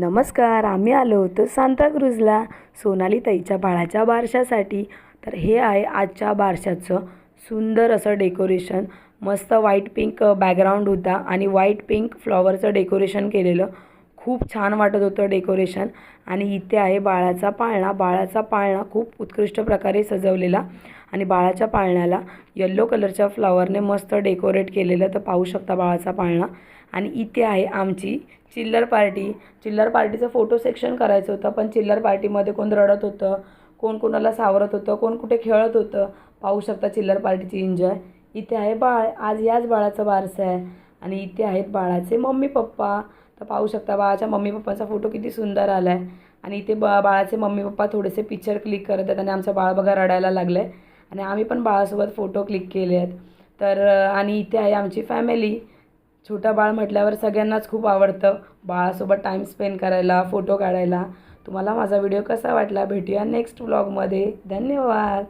नमस्कार आम्ही आलो होतो सांताक्रूजला सोनाली ताईच्या बाळाच्या बारशासाठी. तर हे आहे आजच्या बारशाचं सुंदर असं डेकोरेशन. मस्त व्हाईट पिंक बॅकग्राऊंड होता आणि व्हाईट पिंक फ्लॉवरचं डेकोरेशन केलेलं. खूप छान वाटत होतं डेकोरेशन. आणि इथे आहे बाळाचा पाळणा. बाळाचा पाळणा खूप उत्कृष्ट प्रकारे सजवलेला आणि बाळाच्या पाळण्याला येल्लो कलरच्या फ्लॉवरने मस्त डेकोरेट केलेलं तर पाहू शकता बाळाचा पाळणा. आणि इथे आहे आमची चिल्लर पार्टी चिल्लर पार्टीचं फोटो सेक्शन करायचं होतं पण चिल्लर पार्टीमध्ये कोण रडत होतं कोण कोणाला सावरत होतं कोण कुठे खेळत होतं पाहू शकता चिल्लर पार्टीची एन्जॉय इथे आहे बाळ. आज याच बाळाचं बारसा आहे. आणि इथे आहेत बाळाचे मम्मी पप्पा तर पाहू शकता बाळाच्या मम्मी पप्पाचा फोटो किती सुंदर आला आहे आणि इथे बा बाळाचे मम्मी पप्पा थोडेसे पिक्चर क्लिक करत आहेत आणि आमचं बाळ बघा रडायला लागलं आहे आणि आम्ही पण बाळासोबत फोटो क्लिक केले आहेत. तर आणि इथे आहे आमची फॅमिली छोटा बाळ म्हटल्यावर सगळ्यांनाच खूप आवडतं. बाळासोबत टाईम स्पेंड करायला फोटो काढायला. तुम्हाला माझा व्हिडिओ कसा वाटला? भेटूया नेक्स्ट व्लॉगमध्ये धन्यवाद!